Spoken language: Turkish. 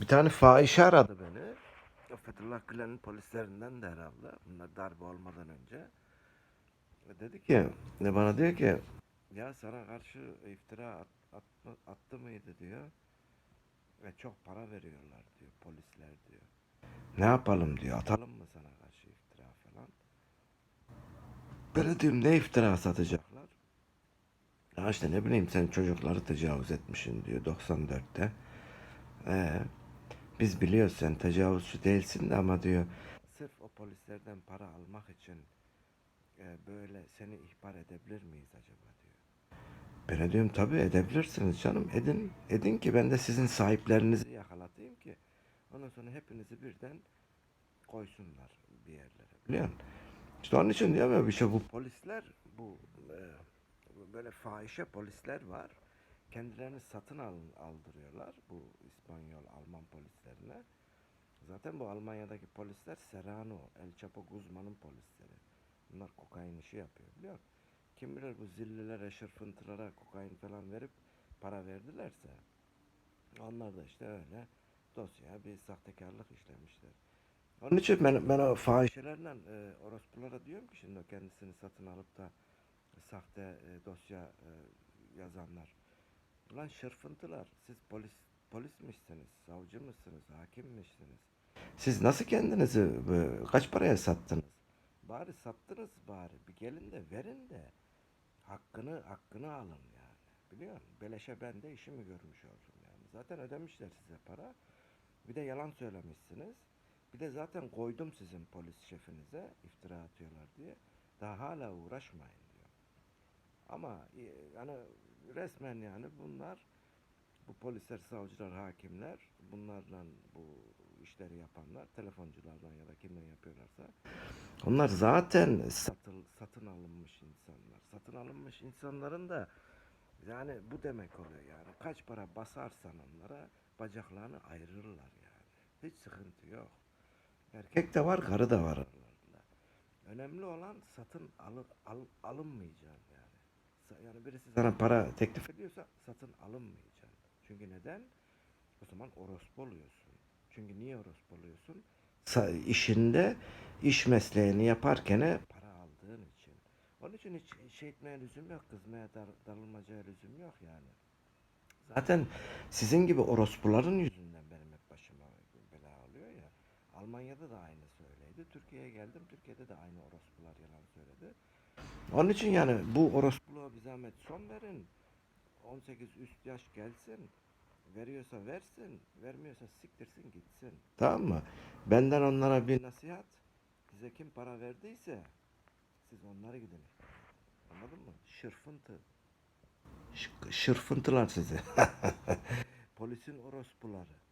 Bir tane fahişe aradı beni. Fethullah Gülen'in polislerinden de herhalde. Bunlar darbe olmadan önce. Dedi ki, ne bana diyor ki, ya sana karşı iftira at, atma- attı mıydı diyor. Ve çok para veriyorlar diyor polisler diyor. Ne yapalım diyor, atalım mı sana karşı iftira falan. Böyle diyorum ne iftira satacaklar. Ya işte ne bileyim sen çocukları tecavüz etmişsin diyor 94'te. Ee, biz biliyoruz sen tecavüzcü değilsin de ama diyor sırf o polislerden para almak için e, böyle seni ihbar edebilir miyiz acaba diyor. Ben diyorum tabii edebilirsiniz canım edin edin ki ben de sizin sahiplerinizi yakalatayım ki ondan sonra hepinizi birden koysunlar bir yerlere biliyor musun? İşte onun için diyorum ya işte bu polisler bu e, böyle fahişe polisler var. Kendilerini satın al, aldırıyorlar bu İspanyol Alman polislerine. Zaten bu Almanya'daki polisler Serrano, El Chapo Guzman'ın polisleri. Bunlar kokain işi yapıyor biliyor musun? Kim bilir bu zillilere, şırfıntılara kokain falan verip para verdilerse onlar da işte öyle dosyaya bir sahtekarlık işlemişler. Onun için ben, ben o fahişelerle e, orospulara diyorum ki şimdi o kendisini satın alıp da sahte e, dosya e, yazanlar. Ulan şırfıntılar siz polis polismişsiniz, savcı mısınız, hakimmişsiniz. Siz nasıl kendinizi e, kaç paraya sattınız? Bari sattınız bari bir gelin de verin de hakkını hakkını alın yani. Biliyor musun? Beleşe ben de işimi görmüş oldum yani. Zaten ödemişler size para. Bir de yalan söylemişsiniz. Bir de zaten koydum sizin polis şefinize iftira atıyorlar diye. Daha hala uğraşmayın diyor. Ama e, yani resmen yani bunlar bu polisler, savcılar, hakimler bunlarla bu işleri yapanlar telefonculardan ya da kimden yapıyorlarsa onlar zaten satıl, satın alınmış insanlar. Satın alınmış insanların da yani bu demek oluyor yani. Kaç para basarsan onlara bacaklarını ayırırlar yani. Hiç sıkıntı yok. Erkek de var, karı da var aralarında. Önemli olan satın alır, al, alınmayacaksın yani. Yani birisi sana para teklif ediyorsa satın alınmayacaksın. Çünkü neden? O zaman orospu oluyorsun. Çünkü niye orospu oluyorsun? İşinde, iş mesleğini yaparken para aldığın için. Onun için hiç şey etmeye lüzum yok, kızmaya, dar, darılmacaya lüzum yok yani. Zaten sizin gibi orospuların yüzünden benim hep başıma bela oluyor ya. Almanya'da da aynı söyleydi. Türkiye'ye geldim. Türkiye'de de aynı orospular yalan söyledi. Onun için yani bu orospuluğa bir zahmet son verin. 18 üst yaş gelsin. Veriyorsa versin. Vermiyorsa siktirsin gitsin. Tamam mı? Benden onlara bir nasihat. Size kim para verdiyse siz onlara gidin. Anladın mı? Şırfıntı. Ş- şırfıntılar sizi. Polisin orospuları.